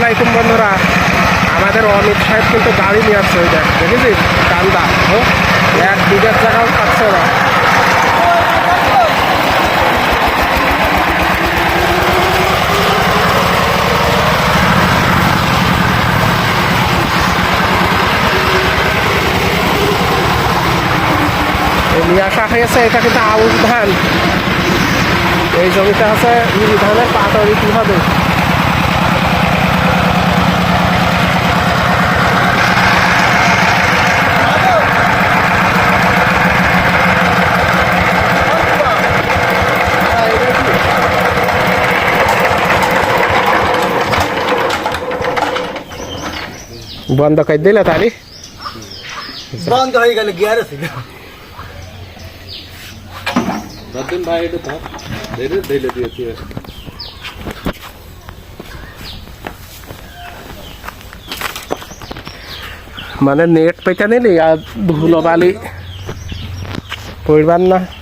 আলাইকুম বন্ধুরা। আমাদের অমিত সাহেব কিন্তু গাড়ি নিয়ে আসছে দেখ, দেখেছিস? কান্দা। ও, এক বিঘার জায়গাও পাচ্ছে না। নিয়ে আসা হয়েছে, এটা কিন্তু আউশ ধান। এই জমিতে আছে ধানের পাতা হবে? বন্ধ করে দিলে তারি বন্ধ হয়ে গেল গিয়ার ছিল রতন ভাই এটা থাক ধীরে ধীরে দিয়েছি মানে নেট পেতে নিলি আর ধুলো বালি পড়বার না খুলে নেবা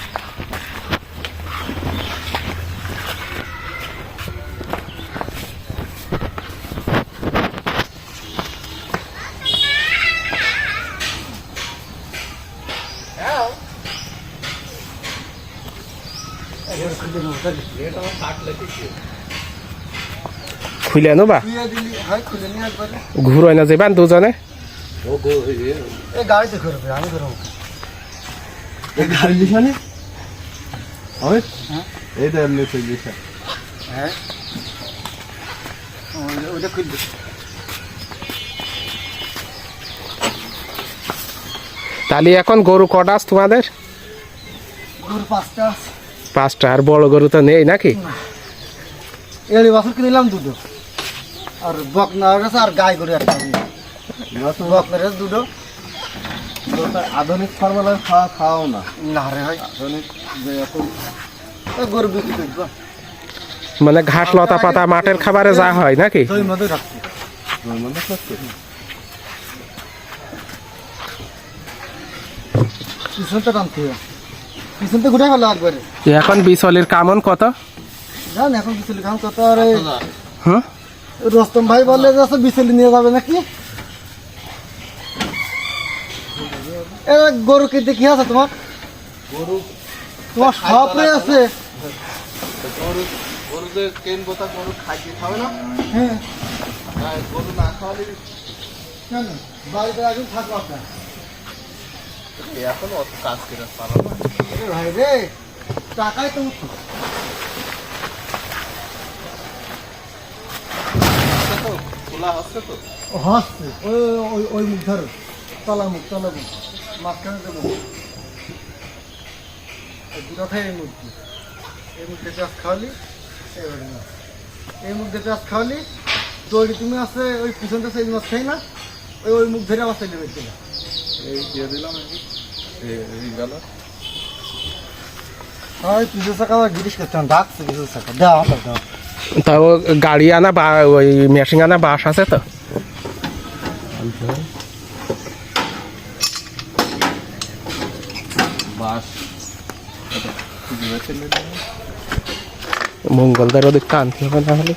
এমনি তুই দিশা হ্যাঁ ওই- ওইটা খুলবে তাহলে এখন গরু কটা আছে তোমাদের? গরু পাঁচটা আছে। পাঁচটা আর বড় গরু তো নেই নাকি? এড়ি বছর কিনলাম দুটো। আর বকনার কাছে আর গাই গরু একটা বকনার কাছে দুটো। আধুনিক ফার্মালার খাওয়া খাওয়াও না। না রে ভাই। আধুনিক যে এখন গরু বিক্রি করব। মানে ঘাস লতা পাতা মাঠের খাবারে যা হয় নাকি? মনে পিছনটা টানতে হবে। পিছনটা ঘুরে ফেলো একবারে। এখন বিচলির কামন কত? জান এখন বিচলি খাম কত? আর হ্যাঁ রস্তম ভাই বললে যে বিচলি নিয়ে যাবে নাকি? এ গরু কিনতে কি আছে তোমার? গরু। তোমার সবই আছে। গরু গরু যে কেন বোতা গরু খাইতে খাবে না? হ্যাঁ। আর গরু না খাওয়ালে কেন বাড়িতে থাকব আপনার। এখন অত কাজ করে পারো না। ভাই রে টাকাই তো উঠো ওই ওই মুখ ধরো তলা মুখ তলা মুখ। মুখ এই মুখ দিয়ে পেঁয়াজ খাওয়ালি এই মুখ দিয়ে পেঁয়াজ খাওয়ালি, দড়ি তুমি আছে, ওই পিছনটা সেই মাছ খাই না, ওই ওই মুখ ধরে আমার চাইলে বেরছিল এই দিয়ে দিলাম এই গেল তাও গাড়ি আনা বা ওই মেশিন আনা বাস আছে তো। মঙ্গলদের আনতে হবে না হলে।